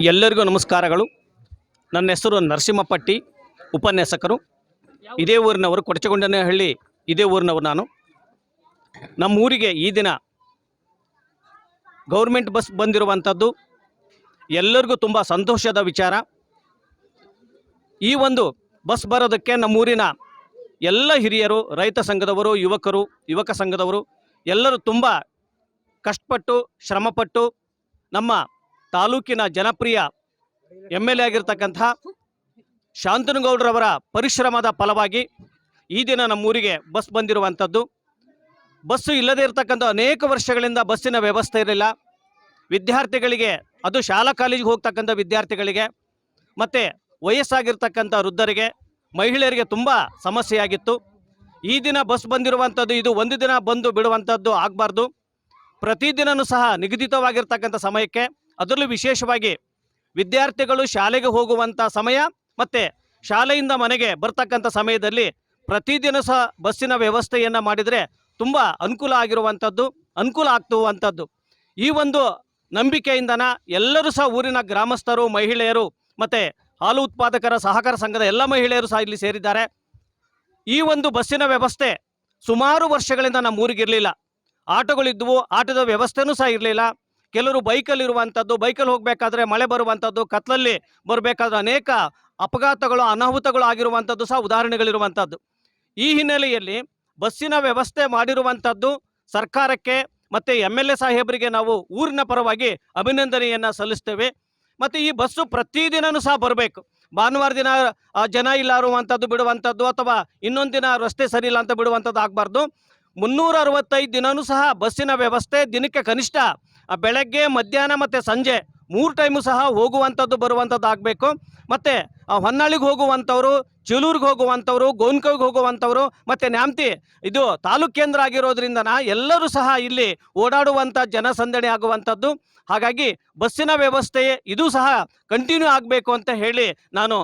ಎಲ್ಲರಿಗೂ ನಮಸ್ಕಾರಗಳು. ನನ್ನ ಹೆಸರು ನರಸಿಂಹಪಟ್ಟಿ, ಉಪನ್ಯಾಸಕರು. ಇದೇ ಊರಿನವರು, ಕೊಡಚಗೊಂಡನಹಳ್ಳಿ, ಇದೇ ಊರಿನವರು ನಾನು. ನಮ್ಮ ಊರಿಗೆ ಈ ದಿನ ಗೌರ್ಮೆಂಟ್ ಬಸ್ ಬಂದಿರುವಂಥದ್ದು. ಎಲ್ಲರಿಗೂ ತುಂಬ ಸಂತೋಷದ ವಿಚಾರ. ಈ ಒಂದು ಬಸ್ ಬರೋದಕ್ಕೆ ನಮ್ಮೂರಿನ ಎಲ್ಲ ಹಿರಿಯರು, ರೈತ ಸಂಘದವರು, ಯುವಕರು, ಯುವಕ ಸಂಘದವರು ಎಲ್ಲರೂ ತುಂಬ ಕಷ್ಟಪಟ್ಟು, ಶ್ರಮಪಟ್ಟು ನಮ್ಮ ತಾಲೂಕಿನ ಜನಪ್ರಿಯ ಎಂ ಎಲ್ ಎ ಆಗಿರ್ತಕ್ಕಂಥ ಶಾಂತನಗೌಡರವರ ಪರಿಶ್ರಮದ ಫಲವಾಗಿ ಈ ದಿನ ನಮ್ಮೂರಿಗೆ ಬಸ್ ಬಂದಿರುವಂಥದ್ದು. ಬಸ್ಸು ಇಲ್ಲದೇ ಇರತಕ್ಕಂಥ ಅನೇಕ ವರ್ಷಗಳಿಂದ ಬಸ್ಸಿನ ವ್ಯವಸ್ಥೆ ಇರಲಿಲ್ಲ. ವಿದ್ಯಾರ್ಥಿಗಳಿಗೆ, ಅದು ಶಾಲಾ ಕಾಲೇಜಿಗೆ ಹೋಗ್ತಕ್ಕಂಥ ವಿದ್ಯಾರ್ಥಿಗಳಿಗೆ, ಮತ್ತು ವಯಸ್ಸಾಗಿರ್ತಕ್ಕಂಥ ವೃದ್ಧರಿಗೆ, ಮಹಿಳೆಯರಿಗೆ ತುಂಬ ಸಮಸ್ಯೆಯಾಗಿತ್ತು. ಈ ದಿನ ಬಸ್ ಬಂದಿರುವಂಥದ್ದು, ಇದು ಒಂದು ದಿನ ಬಂದು ಬಿಡುವಂಥದ್ದು ಆಗಬಾರ್ದು. ಪ್ರತಿದಿನವೂ ಸಹ ನಿಗದಿತವಾಗಿರ್ತಕ್ಕಂಥ ಸಮಯಕ್ಕೆ ಅದರಲ್ಲೂ ವಿಶೇಷವಾಗಿ ವಿದ್ಯಾರ್ಥಿಗಳು ಶಾಲೆಗೆ ಹೋಗುವಂಥ ಸಮಯ ಮತ್ತು ಶಾಲೆಯಿಂದ ಮನೆಗೆ ಬರ್ತಕ್ಕಂಥ ಸಮಯದಲ್ಲಿ ಪ್ರತಿದಿನ ಸಹ ಬಸ್ಸಿನ ವ್ಯವಸ್ಥೆಯನ್ನು ಮಾಡಿದರೆ ತುಂಬ ಅನುಕೂಲ ಆಗಿರುವಂಥದ್ದು, ಅನುಕೂಲ ಆಗ್ತುವಂಥದ್ದು. ಈ ಒಂದು ನಂಬಿಕೆಯಿಂದನ ಎಲ್ಲರೂ ಸಹ ಊರಿನ ಗ್ರಾಮಸ್ಥರು, ಮಹಿಳೆಯರು ಮತ್ತು ಹಾಲು ಉತ್ಪಾದಕರ ಸಹಕಾರ ಸಂಘದ ಎಲ್ಲ ಮಹಿಳೆಯರು ಸಹ ಇಲ್ಲಿ ಸೇರಿದ್ದಾರೆ. ಈ ಒಂದು ಬಸ್ಸಿನ ವ್ಯವಸ್ಥೆ ಸುಮಾರು ವರ್ಷಗಳಿಂದ ನಮ್ಮ ಊರಿಗಿರಲಿಲ್ಲ ಆಟೋಗಳಿದ್ದವು ಆಟೋದ ವ್ಯವಸ್ಥೆನೂ ಸಹ ಇರಲಿಲ್ಲ. ಕೆಲವರು ಬೈಕಲ್ಲಿ ಇರುವಂಥದ್ದು, ಬೈಕಲ್ಲಿ ಹೋಗಬೇಕಾದ್ರೆ ಮಳೆ ಬರುವಂಥದ್ದು ಕತ್ಲಲ್ಲಿ ಬರಬೇಕಾದ್ರೆ ಅನೇಕ ಅಪಘಾತಗಳು, ಅನಾಹುತಗಳು ಆಗಿರುವಂಥದ್ದು ಸಹ ಉದಾಹರಣೆಗಳಿರುವಂಥದ್ದು. ಈ ಹಿನ್ನೆಲೆಯಲ್ಲಿ ಬಸ್ಸಿನ ವ್ಯವಸ್ಥೆ ಮಾಡಿರುವಂಥದ್ದು ಸರ್ಕಾರಕ್ಕೆ ಮತ್ತು ಎಂ ಎಲ್ ಎ ಸಾಹೇಬರಿಗೆ ನಾವು ಊರಿನ ಪರವಾಗಿ ಅಭಿನಂದನೆಯನ್ನು ಸಲ್ಲಿಸ್ತೇವೆ. ಮತ್ತು ಈ ಬಸ್ಸು ಪ್ರತಿದಿನವೂ ಸಹ ಬರಬೇಕು. ಭಾನುವಾರ ದಿನ ಜನ ಇಲ್ಲ ಇರುವಂಥದ್ದು ಬಿಡುವಂಥದ್ದು ಅಥವಾ ಇನ್ನೊಂದು ದಿನ ರಸ್ತೆ ಸರಿ ಇಲ್ಲ ಅಂತ ಬಿಡುವಂಥದ್ದು ಆಗಬಾರ್ದು. ಮುನ್ನೂರ ಅರವತ್ತೈದು ದಿನವೂ ಸಹ ಬಸ್ಸಿನ ವ್ಯವಸ್ಥೆ ದಿನಕ್ಕೆ ಕನಿಷ್ಠ, ಬೆಳಗ್ಗೆ, ಮಧ್ಯಾಹ್ನ ಮತ್ತು ಸಂಜೆ ಮೂರು ಟೈಮು ಸಹ ಹೋಗುವಂಥದ್ದು, ಬರುವಂಥದ್ದು ಆಗಬೇಕು. ಮತ್ತು ಹೊನ್ನಾಳಿಗೆ ಹೋಗುವಂಥವ್ರು, ಚಿಲೂರಿಗೆ ಹೋಗುವಂಥವ್ರು, ಗೋನ್ಕವಿಗೆ ಹೋಗುವಂಥವ್ರು, ಮತ್ತು ನ್ಯಾಮ್ತಿ ಇದು ತಾಲೂಕು ಕೇಂದ್ರ ಆಗಿರೋದ್ರಿಂದ ಎಲ್ಲರೂ ಸಹ ಇಲ್ಲಿ ಓಡಾಡುವಂಥ ಜನಸಂದಣಿ ಆಗುವಂಥದ್ದು. ಹಾಗಾಗಿ ಬಸ್ಸಿನ ವ್ಯವಸ್ಥೆ ಇದು ಸಹ ಕಂಟಿನ್ಯೂ ಆಗಬೇಕು ಅಂತ ಹೇಳಿ ನಾನು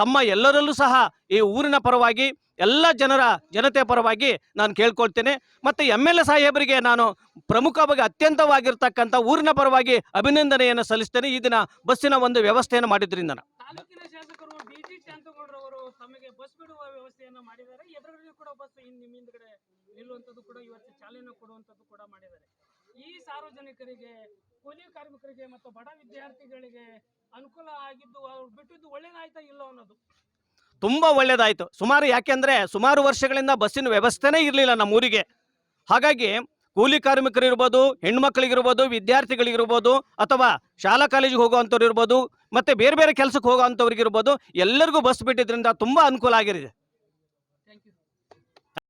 ತಮ್ಮ ಎಲ್ಲರಲ್ಲೂ ಸಹ ಈ ಊರಿನ ಪರವಾಗಿ, ಎಲ್ಲ ಜನರ ಜನತೆ ಪರವಾಗಿ ನಾನು ಕೇಳ್ಕೊಳ್ತೇನೆ. ಮತ್ತು ಎಂ ಎಲ್ ಎ ಸಾಹೇಬರಿಗೆ ನಾನು ಪ್ರಮುಖವಾಗಿ ಅತ್ಯಂತವಾಗಿರ್ತಕ್ಕಂಥ ಊರಿನ ಪರವಾಗಿ ಅಭಿನಂದನೆಯನ್ನು ಸಲ್ಲಿಸ್ತೇನೆ ಈ ದಿನ ಬಸ್ಸಿನ ಒಂದು ವ್ಯವಸ್ಥೆಯನ್ನು ಮಾಡಿದ್ರಿಂದ ತಮಗೆ ಬಸ್ ಬಿಡುವ ವ್ಯವಸ್ಥೆಯನ್ನು ಮಾಡಿದ್ದಾರೆ. ಎದುರಲ್ಲಿ ಕೂಡ ಬಸ್ ನಿಮ್ಮ ಹಿಂದ್ಗಡೆ ನಿಲ್ಲುವಂಥದ್ದು ಕೂಡ ಇವತ್ತು ಚಾಲನೆ ಕೊಡುವಂಥದ್ದು ಕೂಡ ಮಾಡಿದ್ದಾರೆ. ಈ ಸಾರ್ವಜನಿಕರಿಗೆ, ಕೂಲಿ ಕಾರ್ಮಿಕರಿಗೆ ಮತ್ತು ಬಡ ವಿದ್ಯಾರ್ಥಿಗಳಿಗೆ ಅನುಕೂಲ ಆಗಿದ್ದು ಅವ್ರು ಬಿಟ್ಟಿದ್ದು ಒಳ್ಳೇದಾಯ್ತಾ ಇಲ್ಲ ಅನ್ನೋದು. ತುಂಬ ಒಳ್ಳೇದಾಯ್ತು. ಸುಮಾರು ಯಾಕೆಂದರೆ ಸುಮಾರು ವರ್ಷಗಳಿಂದ ಬಸ್ಸಿನ ವ್ಯವಸ್ಥೆನೇ ಇರಲಿಲ್ಲ ನಮ್ಮ ಊರಿಗೆ. ಹಾಗಾಗಿ ಕೂಲಿ ಕಾರ್ಮಿಕರು ಇರ್ಬೋದು ಹೆಣ್ಮಕ್ಳಿಗಿರ್ಬೋದು ವಿದ್ಯಾರ್ಥಿಗಳಿಗಿರ್ಬೋದು ಅಥವಾ ಶಾಲಾ ಕಾಲೇಜಿಗೆ ಹೋಗುವಂಥವ್ರು ಇರ್ಬೋದು ಮತ್ತು ಬೇರೆ ಬೇರೆ ಕೆಲಸಕ್ಕೆ ಹೋಗೋವಂಥವ್ರಿಗಿರ್ಬೋದು ಎಲ್ಲರಿಗೂ ಬಸ್ ಬಿಟ್ಟಿದ್ರಿಂದ ತುಂಬ ಅನುಕೂಲ ಆಗಿರಿದೆ